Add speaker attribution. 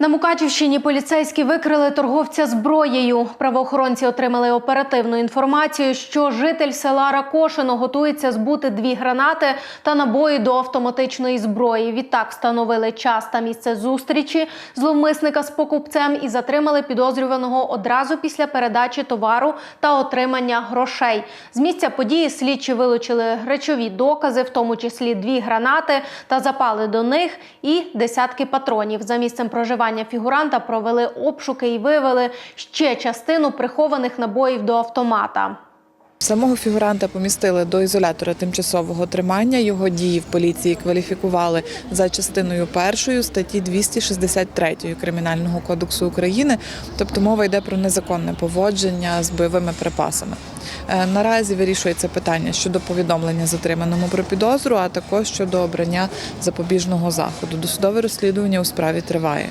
Speaker 1: На Мукачівщині поліцейські викрили торговця зброєю. Правоохоронці отримали оперативну інформацію, що житель села Ракошино готується збути дві гранати та набої до автоматичної зброї. Відтак встановили час та місце зустрічі зловмисника з покупцем і затримали підозрюваного одразу після передачі товару та отримання грошей. З місця події слідчі вилучили речові докази, в тому числі дві гранати та запали до них і десятки патронів. За місцем проживання фігуранта провели обшуки і виявили ще частину прихованих набоїв до автомата.
Speaker 2: Самого фігуранта помістили до ізолятора тимчасового тримання. Його дії в поліції кваліфікували за частиною першою статті 263 Кримінального кодексу України. Тобто мова йде про незаконне поводження з бойовими припасами. Е, Наразі вирішується питання щодо повідомлення затриманому про підозру, а також щодо обрання запобіжного заходу. Досудове розслідування у справі триває.